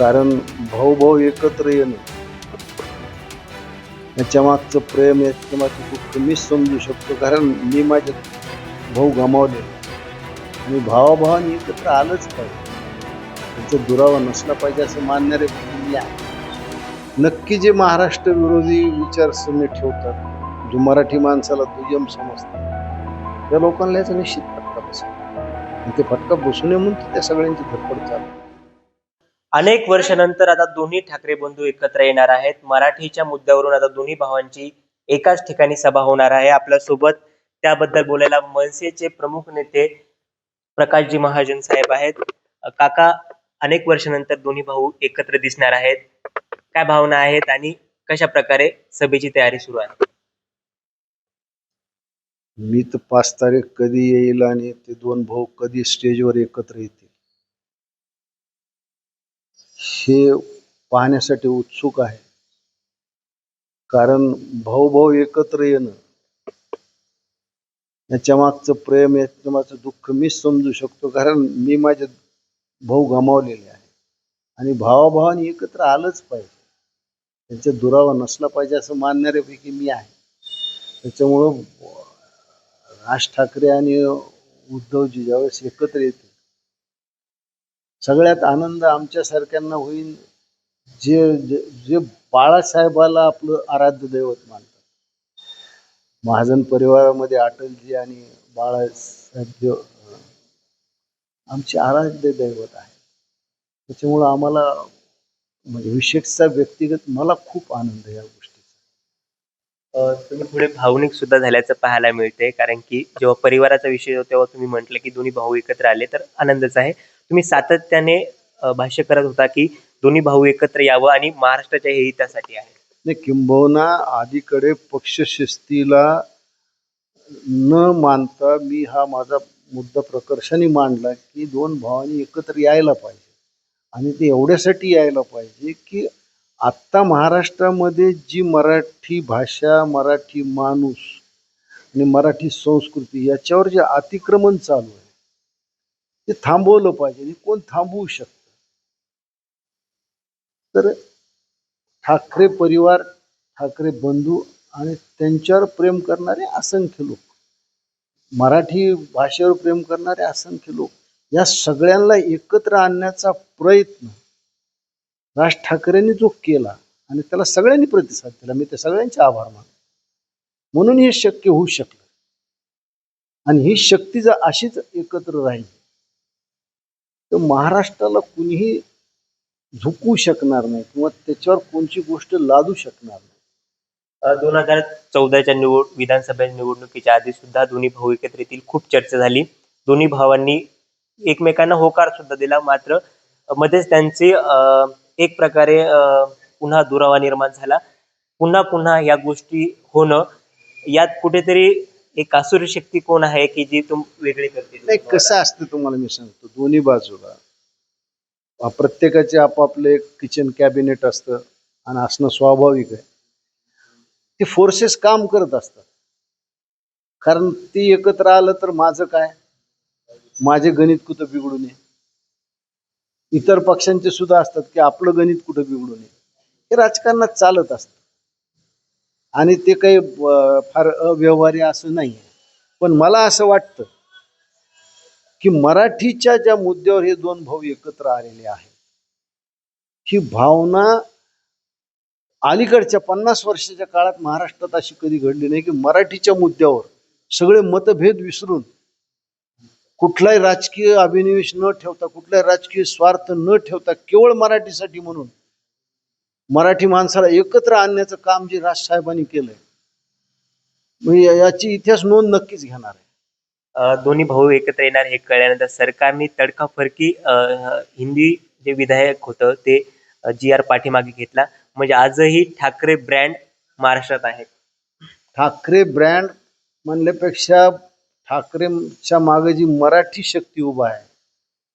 कारण भाऊ भाऊ एकत्र येणं याच्या मागचं प्रेम याच्या मागचं दुःख मीच समजू शकतो. कारण मी माझे भाऊ गमावले. आणि भावाभावाने एकत्र आलंच पाहिजे. त्यांचा दुरावा नसला पाहिजे असं मानणारे नक्की जे महाराष्ट्र विरोधी विचारसरणी ठेवतात जो मराठी माणसाला दुय्यम समजतात त्या लोकांना याचा निश्चित फटका बसेल. आणि ते फटका बसू नये म्हणून त्या सगळ्यांची धडपड चालू अनेक वर्षानंतर आता दोन्ही ठाकरे बंधू एकत्र येणार आहेत. मराठीच्या मुद्द्यावरून आता दोन्ही भावांची एकाच ठिकाणी सभा होणार आहे. आपल्यासोबत त्याबद्दल बोलायला मनसेचे प्रमुख नेते प्रकाशजी महाजन साहेब आहेत. काका अनेक वर्षानंतर दोन्ही भाऊ एकत्र दिसणार आहेत. काय भावना आहेत आणि कशा प्रकारे सभेची तयारी सुरू आहे? मी तर पाच तारीख कधी येईल आणि ते दोन भाऊ कधी स्टेजवर एकत्र येतील? हे पाहण्यासाठी उत्सुक आहे. कारण भाऊ भाऊ एकत्र येणं याच्या मागचं प्रेम याच्या मागचं दुःख मीच समजू शकतो. कारण मी माझे भाऊ गमावलेले आहे. आणि भावाभावाने एकत्र आलंच पाहिजे. त्यांचा दुरावा नसला पाहिजे असं मानणाऱ्यापैकी मी आहे. त्याच्यामुळं राज ठाकरे आणि उद्धवजी ज्यावेळेस एकत्र येते सगळ्यात आनंद आमच्यासारख्यांना होईल. जे जे- बाळासाहेबाला आपलं आराध्य दैवत मानतात. महाजन परिवारामध्ये अटलजी आणि बाळासाहेब जे आमचे आराध्य दैवत आहे त्याच्यामुळं आम्हाला म्हणजे विशेषचा व्यक्तिगत मला खूप आनंद आहे या गोष्टीचा. तुम्ही थोडे भावनिक सुद्धा झाल्याचं पाहायला मिळते कारण की जेव्हा परिवाराचा विषय होतो तेव्हा तुम्ही म्हटलं की दोन्ही भाऊ एकत्र आले तर आनंदच आहे. तुम्ही सातत्याने भाष्य करत होता की दोन्ही भाऊ एकत्र यावं आणि महाराष्ट्राच्या हे हितासाठी आहे. नाही किंबहुना आधीकडे पक्षशिस्तीला न मानता मी हा माझा मुद्दा प्रकर्षाने मांडला की दोन भावांनी एकत्र यायला पाहिजे. आणि ते एवढ्यासाठी यायला पाहिजे की आत्ता महाराष्ट्रामध्ये जी मराठी भाषा मराठी माणूस आणि मराठी संस्कृती याच्यावर जे अतिक्रमण चालू आहे ते थांबवलं पाहिजे आणि कोण थांबवू शकतं? तर ठाकरे परिवार ठाकरे बंधू आणि त्यांच्यावर प्रेम करणारे असंख्य लोक मराठी भाषेवर प्रेम करणारे असंख्य लोक या सगळ्यांना एकत्र आणण्याचा प्रयत्न राज ठाकरेंनी जो केला आणि त्याला सगळ्यांनी प्रतिसाद दिला. मी त्या सगळ्यांचे आभार मानतो. म्हणून हे शक्य होऊ शकलं. आणि ही शक्ती जर अशीच एकत्र राहील तर महाराष्ट्राला कुणीही झुकू शकणार नाही किंवा त्याच्यावर कोणची गोष्ट लादू शकणार नाही. दोन हजार चौदाच्या निवड विधानसभा निवडणुकीच्या आधी सुद्धा दोन्ही भाऊ एकत्र येतील खूप चर्चा झाली. दोन्ही भावांनी एकमेकांना होकार सुद्धा दिला. मात्र मध्येच त्यांचे एक प्रकारे पुन्हा दुरावा निर्माण झाला. पुन्हा पुन्हा या गोष्टी होणं यात कुठेतरी एक आसुरी शक्ती कोण आहे की जी तुम वेगळी करते? नाही कसं असतं तुम्हाला मी सांगतो. दोन्ही बाजूला. प्रत्येकाचे आपापले किचन कॅबिनेट असतं आणि असणं स्वाभाविक आहे. ते फोर्सेस काम करत असतात. कारण ती एकत्र आलं तर माझं काय? माझे गणित कुठं बिघडू नये इतर पक्षांचे सुद्धा असतात की आपलं गणित कुठं बिघडू नये हे राजकारणात चालत असतं. आणि ते काही फार अव्यवहार्य असं नाही. पण मला असं वाटतं की मराठीच्या ज्या मुद्द्यावर हे दोन भाऊ एकत्र आलेले आहेत ही भावना अलीकडच्या पन्नास वर्षाच्या काळात महाराष्ट्रात अशी कधी घडली नाही की मराठीच्या मुद्द्यावर सगळे मतभेद विसरून कुठलाही राजकीय अभिनिवेश न ठेवता कुठलाही राजकीय स्वार्थ न ठेवता केवळ मराठीसाठी म्हणून मराठी माणसाला एकत्र आणण्याचं काम जे राजसाहेबांनी केलंय म्हणजे या- याची इतिहास नोंद नक्कीच घेणार आहे. अ, दोन्ही भाऊ एकत्र येणार हे कळल्यानंतर सरकारने तडकाफडकी अ, हिंदी जे विधायक होतं ते जी आर पाठीमागे घेतला. म्हणजे आजही ठाकरे ब्रँड महाराष्ट्रात आहे ठाकरे ब्रँड म्हणल्यापेक्षा ठाकरेच्या मागे जी मराठी शक्ती उभा आहे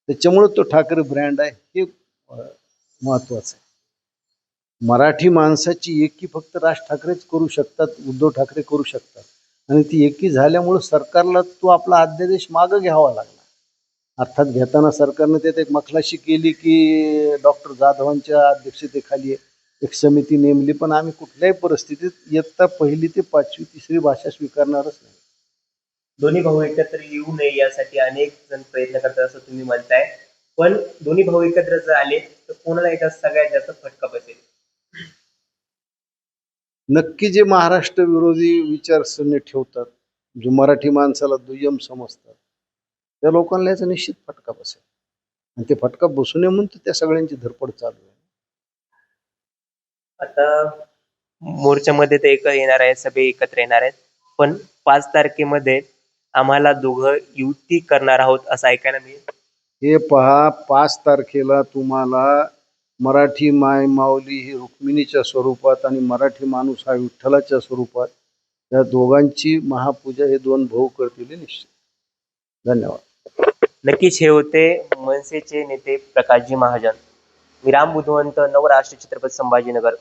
त्याच्यामुळे तो ठाकरे ब्रँड आहे हे महत्वाचं आहे. मराठी माणसाची एकी फक्त राज ठाकरेच करू शकतात उद्धव ठाकरे करू शकतात. आणि ती एकी झाल्यामुळे सरकारला तो आपला अध्यादेश मागं घ्यावा लागला. अर्थात घेताना सरकारने त्यात एक मखलाशी केली की डॉक्टर जाधवांच्या अध्यक्षतेखाली एक समिती नेमली पण आम्ही कुठल्याही परिस्थितीत इयत्ता पहिली ते पाचवी तिसरी भाषा स्वीकारणारच नाही. दोन्ही भाऊ एकत्र येऊ नये यासाठी अनेक जण प्रयत्न करतात असं तुम्ही म्हणताय. पण दोन्ही भाऊ एकत्र जर आले तर कोणाला याचा सगळ्यात जास्त फटका बसेल? नक्की जे महाराष्ट्र विरोधी विचारसरणी ठेवतात जो मराठी माणसाला दुय्यम समजतात त्या लोकांना याचा निश्चित फटका बसेल. आणि ते फटका बसू नये म्हणून तर त्या सगळ्यांची धरपड चालू आहे. आता मोर्चामध्ये ते एक येणार आहे सगळे एकत्र येणार आहेत. पण पाच तारखेमध्ये आम्हाला दोघं युती करणार आहोत असं ऐकायला मिळेल. हे पहा पाच तारखेला तुम्हाला मराठी माय माऊली ही रुक्मिणीच्या स्वरूपात आणि मराठी माणूस हा विठ्ठलाच्या स्वरूपात या दोघांची महापूजा हे दोन भाऊ करतील निश्चित. धन्यवाद. नक्कीच हे होते मनसेचे नेते प्रकाशजी महाजन. विराम बुधवंत नवराष्ट्र छत्रपती संभाजीनगर.